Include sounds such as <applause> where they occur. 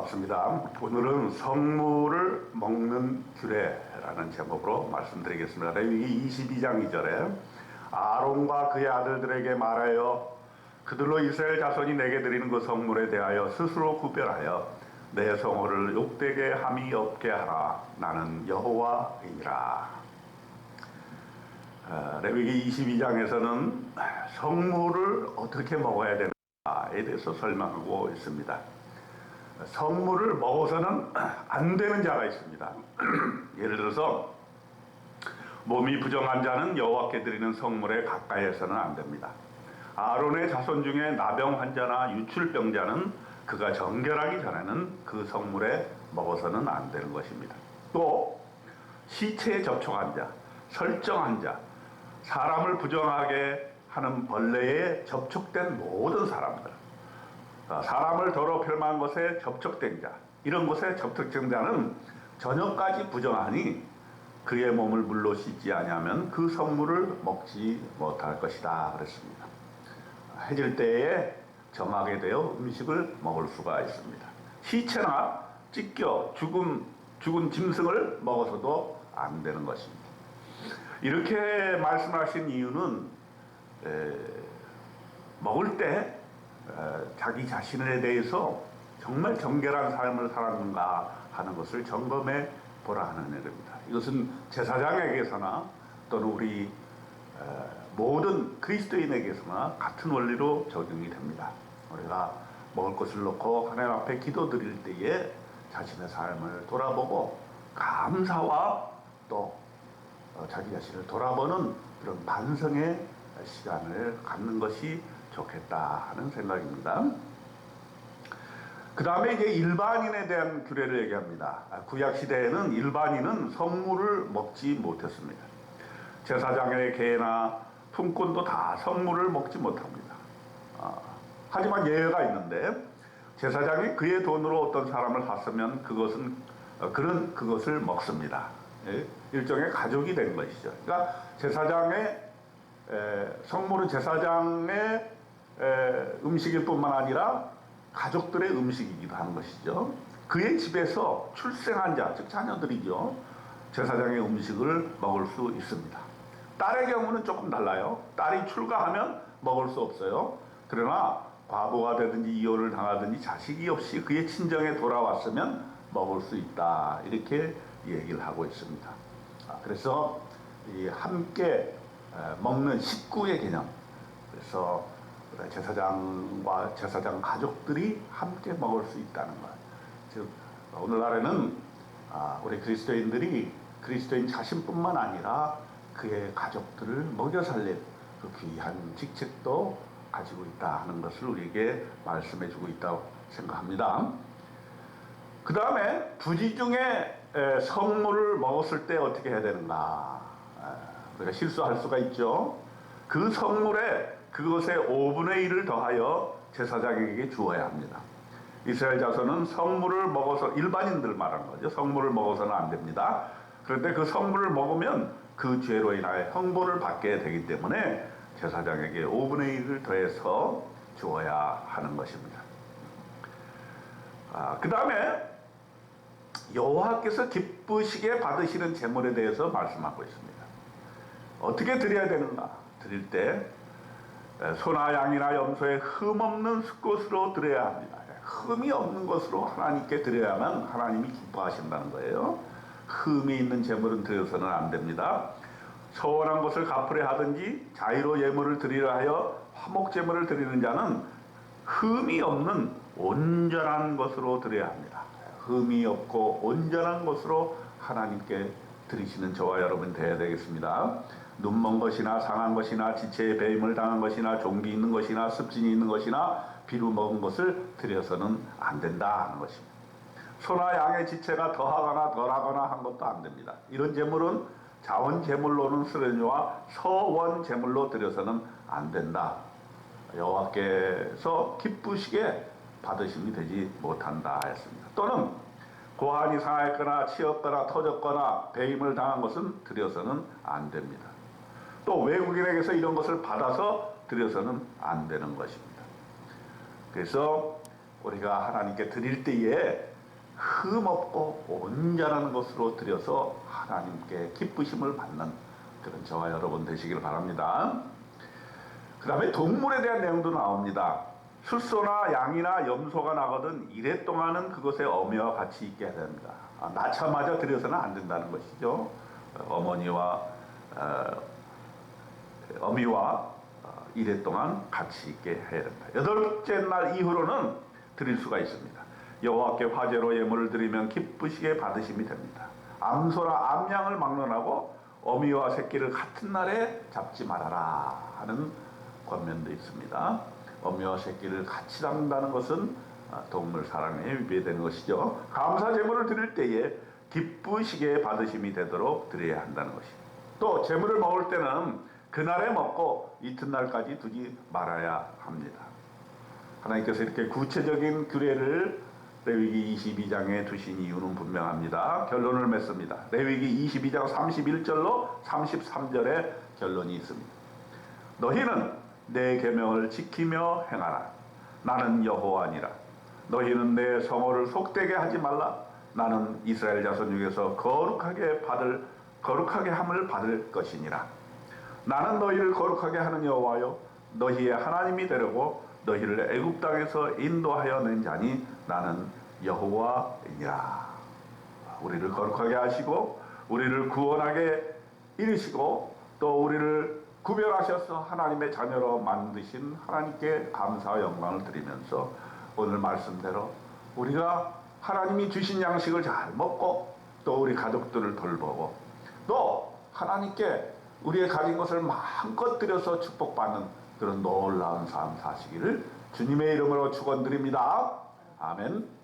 반갑습니다. 오늘은 성물을 먹는 규례라는 제목으로 말씀드리겠습니다. 레위기 22장 2절에 아론과 그의 아들들에게 말하여 그들로 이스라엘 자손이 내게 드리는 그 성물에 대하여 스스로 구별하여 내 성호를 욕되게 함이 없게 하라. 나는 여호와이니라. 어, 레위기 22장에서는 성물을 어떻게 먹어야 되는가에 대해서 설명하고 있습니다. 성물을 먹어서는 <clears throat> 안 되는 자가 있습니다. <clears throat> 예를 들어서 몸이 부정한 자는 여호와께 드리는 성물에 가까이해서는 안 됩니다. 아론의 자손 중에 나병 환자나 유출병자는 그가 정결하기 전에는 그 성물에 먹어서는 안 되는 것입니다. 또 시체에 접촉한 자, 설정한 자, 사람을 부정하게 하는 벌레에 접촉된 모든 사람들, 어, 사람을 더럽힐 만한 것에 접촉된 자, 이런 것에 접촉된 자는 저녁까지 부정하니 그의 몸을 물로 씻지 아니하면 그 성물을 먹지 못할 것이다 그랬습니다. 해질 때에 정하게 되어 음식을 먹을 수가 있습니다. 시체나 찢겨 죽은 죽은 짐승을 먹어서도 안 되는 것입니다. 이렇게 말씀하신 이유는 에, 먹을 때 에, 자기 자신에 대해서 정말 정결한 삶을 살았는가 하는 것을 점검해 보라 하는 일입니다. 이것은 제사장에게서나 또는 우리 에, 모든 그리스도인에게서나 같은 원리로 적용이 됩니다. 우리가 먹을 것을 놓고 하나님 앞에 기도 드릴 때에 자신의 삶을 돌아보고 감사와 또 어, 자기 자신을 돌아보는 그런 반성의 시간을 갖는 것이 좋겠다 하는 생각입니다. 그 다음에 이제 일반인에 대한 규례를 얘기합니다. 아, 구약 시대에는 일반인은 성물을 먹지 못했습니다. 제사장의 개나 품꾼도 다 성물을 먹지 못합니다. 아, 하지만 예외가 있는데 제사장이 그의 돈으로 어떤 사람을 샀으면 그것은 어, 그는 그것을 먹습니다. 예? 일종의 가족이 된 것이죠. 그러니까 제사장의 에, 성물은 제사장의 에, 음식일 뿐만 아니라 가족들의 음식이기도 한 것이죠. 그의 집에서 출생한 자, 즉 자녀들이죠. 제사장의 음식을 먹을 수 있습니다. 딸의 경우는 조금 달라요. 딸이 출가하면 먹을 수 없어요. 그러나 과부가 되든지 이혼을 당하든지 자식이 없이 그의 친정에 돌아왔으면 먹을 수 있다. 이렇게 얘기를 하고 있습니다. 아, 그래서 이 함께 먹는 식구의 개념. 그래서 제사장과 제사장 가족들이 함께 먹을 수 있다는 것. 즉 오늘날에는 아, 우리 그리스도인들이 그리스도인 자신뿐만 아니라 그의 가족들을 먹여 살릴 그 귀한 직책도 가지고 있다 하는 것을 우리에게 말씀해 주고 있다고 생각합니다. 그 다음에 부지 중에 성물을 먹었을 때 어떻게 해야 되는가? 우리가 실수할 수가 있죠. 그 성물에 그것의 5분의 1을 더하여 제사장에게 주어야 합니다. 이스라엘 자손은 성물을 먹어서 일반인들 말하는 거죠. 성물을 먹어서는 안 됩니다. 그런데 그 성물을 먹으면 그 죄로 인하여 형벌을 받게 되기 때문에 제사장에게 5분의 1을 더해서 주어야 하는 것입니다. 아, 그 다음에 여호와께서 기쁘시게 받으시는 제물에 대해서 말씀하고 있습니다. 어떻게 드려야 되는가? 드릴 때 소나 양이나 염소에 흠 없는 것으로 드려야 합니다. 흠이 없는 것으로 하나님께 드려야만 하나님이 기뻐하신다는 거예요. 흠이 있는 제물은 드려서는 안 됩니다. 서원한 것을 갚으려 하든지 자유로 예물을 드리려 하여 화목 제물을 드리는 자는 흠이 없는 온전한 것으로 드려야 합니다. 흠이 없고 온전한 것으로 하나님께 드리시는 저와 여러분 되어야 되겠습니다. 눈먼 것이나 상한 것이나 지체에 배임을 당한 것이나 종기 있는 것이나 습진이 있는 것이나 비루 먹은 것을 드려서는 안 된다 하는 것입니다. 소나 양의 지체가 더하거나 덜하거나 한 것도 안 됩니다. 이런 재물은 자원 재물로는 쓰려니와 서원 재물로 드려서는 안 된다. 여호와께서 기쁘시게 받으심이 되지 못한다 했습니다. 또는 고환이 상하였거나 치였거나 터졌거나 배임을 당한 것은 드려서는 안 됩니다. 또 외국인에게서 이런 것을 받아서 드려서는 안 되는 것입니다. 그래서 우리가 하나님께 드릴 때에 흠없고 온전한 것으로 드려서 하나님께 기쁘심을 받는 그런 저와 여러분 되시길 바랍니다. 그 다음에 동물에 대한 내용도 나옵니다. 술소나 양이나 염소가 나거든 이래 동안은 그것에 어미와 같이 있게 해야 됩니다. 아, 낳자마자 들여서는 안 된다는 것이죠. 어, 어머니와 어, 어미와 어, 이래 동안 같이 있게 해야 됩니다. 여덟째 날 이후로는 드릴 수가 있습니다. 여호와께 화제로 예물을 드리면 기쁘시게 받으심이 됩니다. 암소나 암양을 막론하고 어미와 새끼를 같은 날에 잡지 말아라 하는 권면도 있습니다. 어미와 새끼를 같이 잡는다는 것은 아, 동물 사랑에 위배되는 것이죠. 감사 제물을 드릴 때에 기쁘시게 받으심이 되도록 드려야 한다는 것입니다. 또 제물을 먹을 때는 그날에 먹고 이튿날까지 두지 말아야 합니다. 하나님께서 이렇게 구체적인 규례를 레위기 22장에 두신 이유는 분명합니다. 결론을 맺습니다. 레위기 22장 31절로 33절에 결론이 있습니다. 너희는 내 계명을 지키며 행하라. 나는 여호와니라. 너희는 내 성호를 속되게 하지 말라. 나는 이스라엘 자손 중에서 거룩하게 받을 거룩하게 함을 받을 것이니라. 나는 너희를 거룩하게 하는 여호와요 너희의 하나님이 되려고 너희를 애굽 땅에서 인도하여 낸 자니 나는 여호와이니라. 우리를 거룩하게 하시고 우리를 구원하게 이르시고 또 우리를 구별하셔서 하나님의 자녀로 만드신 하나님께 감사와 영광을 드리면서 오늘 말씀대로 우리가 하나님이 주신 양식을 잘 먹고 또 우리 가족들을 돌보고 또 하나님께 우리의 가진 것을 마음껏 들여서 축복받는 그런 놀라운 삶 사시기를 주님의 이름으로 축원드립니다. 아멘.